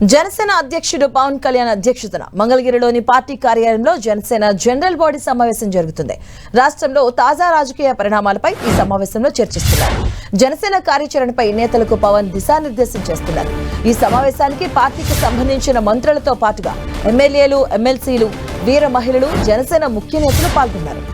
జనసేన అధ్యక్షుడు పవన్ కళ్యాణ్ అధ్యక్షతన మంగళగిరిలోని పార్టీ కార్యాలయంలో జనసేన జనరల్ బాడీ సమావేశం జరుగుతుంది. రాష్ట్రంలో తాజా రాజకీయ పరిణామాలపై ఈ సమావేశంలో చర్చిస్తున్నారు. జనసేన కార్యాచరణపై నేతలకు పవన్ దిశానిర్దేశం చేస్తున్నారు. ఈ సమావేశానికి పార్టీకి సంబంధించిన మంత్రులతో పాటుగా ఎమ్మెల్యేలు ఎమ్మెల్సీలు వీర మహిళలు జనసేన ముఖ్య నేతలు పాల్గొన్నారు.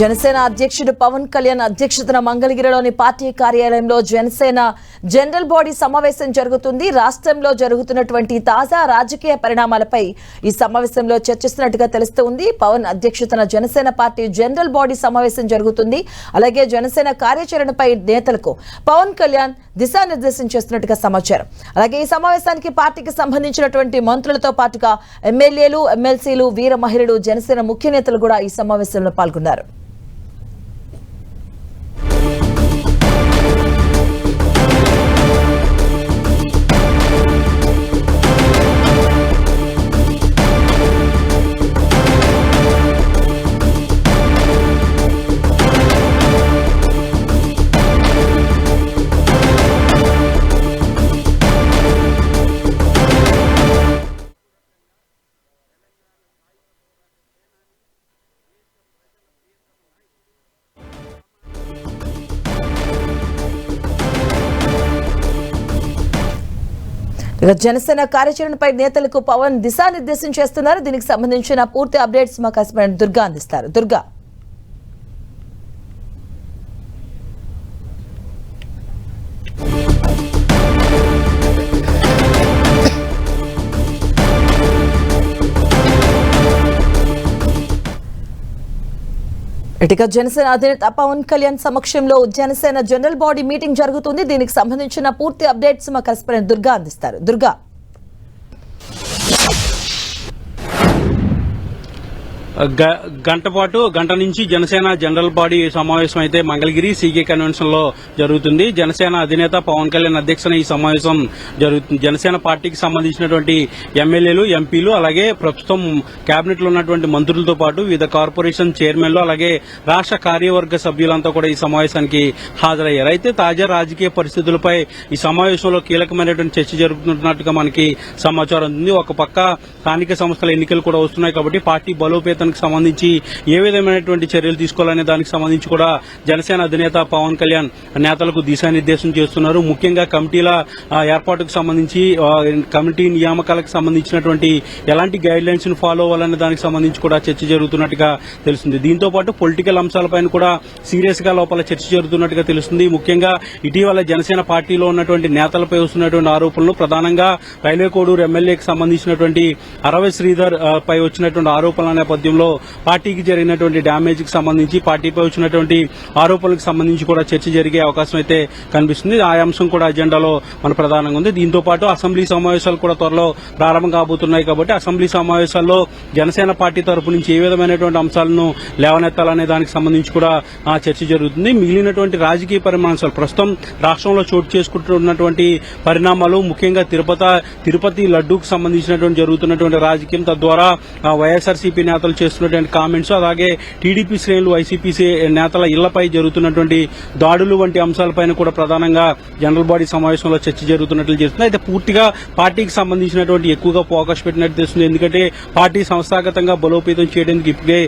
జనసేన అధ్యక్షుడు పవన్ కళ్యాణ్ అధ్యక్షతన మంగళగిరిలోని పార్టీ కార్యాలయంలో జనసేన జనరల్ బాడీ సమావేశం జరుగుతుంది. రాష్ట్రంలో జరుగుతున్నటువంటి తాజా రాజకీయ పరిణామాలపై ఈ సమావేశంలో చర్చిస్తున్నట్టుగా తెలుస్తోంది. పవన్ అధ్యక్షతన జనసేన పార్టీ జనరల్ బాడీ సమావేశం జరుగుతుంది. అలాగే జనసేన కార్యాచరణపై నేతలకు పవన్ కళ్యాణ్ దిశానిర్దేశం చేస్తున్నట్టుగా సమాచారం. అలాగే ఈ సమావేశానికి పార్టీకి సంబంధించినటువంటి మంత్రులతో పాటుగా ఎమ్మెల్యేలు ఎమ్మెల్సీలు వీర మహిళలు జనసేన ముఖ్య నేతలు కూడా ఈ సమావేశంలో పాల్గొన్నారు. ఇక జనసేన కార్యాచరణపై నేతలకు పవన్ దిశానిర్దేశం చేస్తున్నారు. దీనికి సంబంధించిన పూర్తి అప్డేట్స్ మా కస్టమర్ దుర్గా అందిస్తారు. దుర్గా. ఇటుక జనసేన అధినేత పవన్ కళ్యాణ్ సమక్షంలో జనసేన జనరల్ బాడీ మీటింగ్ జరుగుతుంది. దీనికి సంబంధించిన పూర్తి అప్డేట్స్ మా కరెస్పాండెంట్ దుర్గా అందిస్తారు. దుర్గా. గంట పాటు గంట నుంచి జనసేన జనరల్ బాడీ సమావేశం అయితే మంగళగిరి సీకే కన్వెన్షన్లో జరుగుతుంది. జనసేన అధినేత పవన్ కళ్యాణ్ అధ్యక్షన ఈ సమావేశం జరుగుతుంది. జనసేన పార్టీకి సంబంధించినటువంటి ఎమ్మెల్యేలు ఎంపీలు అలాగే ప్రస్తుతం కేబినెట్లో ఉన్నటువంటి మంత్రులతో పాటు వివిధ కార్పొరేషన్ చైర్మన్లు అలాగే రాష్ట్ర కార్యవర్గ సభ్యులంతా కూడా ఈ సమావేశానికి హాజరయ్యారు. అయితే తాజా రాజకీయ పరిస్థితులపై ఈ సమావేశంలో కీలకమైనటువంటి చర్చ జరుగుతున్నట్టుగా మనకి సమాచారం ఉంది. ఒక పక్క స్థానిక సంస్థల ఎన్నికలు కూడా వస్తున్నాయి కాబట్టి పార్టీ బలోపేతానికి సంబంధించి ఏ విధమైనటువంటి చర్యలు తీసుకోవాలనే దానికి సంబంధించి కూడా జనసేన అధినేత పవన్ కళ్యాణ్ నేతలకు దిశానిర్దేశం చేస్తున్నారు. ముఖ్యంగా కమిటీల ఏర్పాటుకు సంబంధించి కమిటీ నియామకాలకు సంబంధించినటువంటి ఎలాంటి గైడ్ లైన్స్ను ఫాలో అవ్వాలనే దానికి సంబంధించి కూడా చర్చ జరుగుతున్నట్టుగా తెలుస్తుంది. దీంతో పాటు పొలిటికల్ అంశాలపైన కూడా సీరియస్గా లోపల చర్చ జరుగుతున్నట్టుగా తెలుస్తుంది. ముఖ్యంగా ఇటీవల జనసేన పార్టీలో ఉన్నటువంటి నేతలపై వస్తున్నటువంటి ఆరోపణలు ప్రధానంగా రైల్వే కోడూరు ఎమ్మెల్యేకి సంబంధించినటువంటి అరవై శ్రీధర్ పై వచ్చినటువంటి ఆరోపణల నేపథ్యంలో పార్టీకి జరిగినటువంటి డ్యామేజ్కి సంబంధించి పార్టీపై వచ్చినటువంటి ఆరోపణలకు సంబంధించి కూడా చర్చ జరిగే అవకాశం అయితే కనిపిస్తుంది. ఆ అంశం కూడా అజెండాలో మన ప్రధానంగా ఉంది. దీంతో పాటు అసెంబ్లీ సమావేశాలు కూడా త్వరలో ప్రారంభం కాబోతున్నాయి కాబట్టి అసెంబ్లీ సమావేశాల్లో జనసేన పార్టీ తరపు నుంచి ఏ విధమైనటువంటి అంశాలను లేవనెత్తాలనే దానికి సంబంధించి కూడా ఆ, చర్చ జరుగుతుంది. మిగిలినటువంటి రాజకీయ పరిమాణాలు ప్రస్తుతం రాష్ట్రంలో చోటు చేసుకుంటున్నటువంటి పరిణామాలు ముఖ్యంగా తిరుపతి తిరుపతి లడ్డూకు సంబంధించినటువంటి జరుగుతున్నటువంటి రాజకీయం తద్వారా వైఎస్ఆర్సీపీ నేతలు చేస్తున్నటువంటి కామెంట్స్ అలాగే టీడీపీ శ్రేణులు వైసీపీ నేతల ఇళ్ళపై జరుగుతున్నటువంటి దాడులు వంటి అంశాలపైన కూడా ప్రధానంగా జనరల్ బాడీ సమావేశంలో చర్చ జరుగుతున్నట్లు జరుగుతుంది అయితే పూర్తిగా పార్టీకి సంబంధించినటువంటి ఎక్కువగా ఫోకస్ పెట్టినట్టు తెలుస్తుంది. ఎందుకంటే పార్టీ సంస్థాగతంగా బలోపేతం చేయడానికి ఇప్పుడే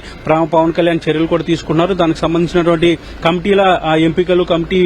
పవన్ కళ్యాణ్ చర్యలు కూడా తీసుకున్నారు దానికి సంబంధించినటువంటి కమిటీల ఆ, ఎంపికలు కమిటీ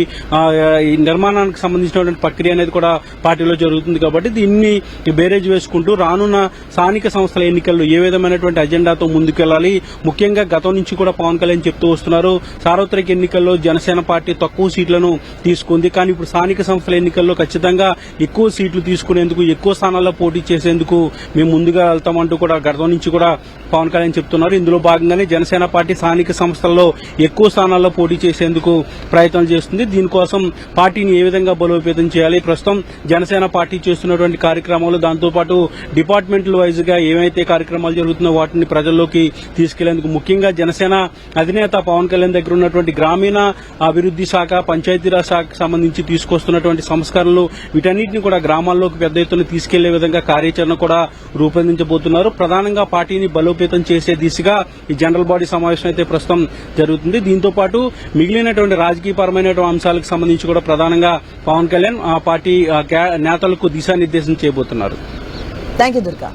నిర్మాణానికి సంబంధించినటువంటి ప్రక్రియ అనేది కూడా పార్టీలో జరుగుతుంది కాబట్టి దీన్ని బేరేజ్ వేసుకుంటూ రానున్న స్థానిక సంస్థల ఎన్నికల్లో ఏ విధమైనటువంటి అజెండాతో ముందుకు తీసుకెళ్ళాలి. ముఖ్యంగా గతం నుంచి కూడా పవన్ కళ్యాణ్ చెప్తూ వస్తున్నారు సార్వత్రిక ఎన్నికల్లో జనసేన పార్టీ తక్కువ సీట్లను తీసుకుంది. కానీ ఇప్పుడు స్థానిక సంస్థల ఎన్నికల్లో ఖచ్చితంగా ఎక్కువ సీట్లు తీసుకునేందుకు ఎక్కువ స్థానాల్లో పోటీ చేసేందుకు మేము ముందుగా వెళ్తామంటూ కూడా గతం నుంచి కూడా పవన్ కళ్యాణ్ చెప్తున్నారు. ఇందులో భాగంగానే జనసేన పార్టీ స్థానిక సంస్థల్లో ఎక్కువ స్థానాల్లో పోటీ చేసేందుకు ప్రయత్నం చేస్తుంది. దీనికోసం పార్టీని ఏ విధంగా బలోపేతం చేయాలి? ప్రస్తుతం జనసేన పార్టీ చేస్తున్నటువంటి కార్యక్రమాలు దాంతోపాటు డిపార్ట్మెంటల్ వైజ్గా ఏవైతే కార్యక్రమాలు జరుగుతున్నాయో వాటిని ప్రజల్లోకి తీసుకెళ్ళేందుకు ముఖ్యంగా జనసేన అధినేత పవన్ కళ్యాణ్ దగ్గర ఉన్నటువంటి గ్రామీణ అభివృద్ధి శాఖ పంచాయతీరాజ్ శాఖకు సంబంధించి తీసుకొస్తున్నటువంటి సంస్కరణలు వీటన్నిటిని కూడా గ్రామాల్లోకి పెద్ద ఎత్తున తీసుకెళ్ళే విధంగా కార్యాచరణ కూడా రూపొందించబోతున్నారు. ప్రధానంగా పార్టీని బలోపేతం చేసే దిశగా ఈ జనరల్ బాడీ సమావేశం అయితే ప్రస్తుతం జరుగుతుంది. దీంతో పాటు మిగిలినటువంటి రాజకీయపరమైనటువంటి అంశాలకు సంబంధించి కూడా ప్రధానంగా పవన్ కళ్యాణ్ ఆ పార్టీ నేతలకు దిశానిర్దేశం చేయబోతున్నారు. Thank you Durga.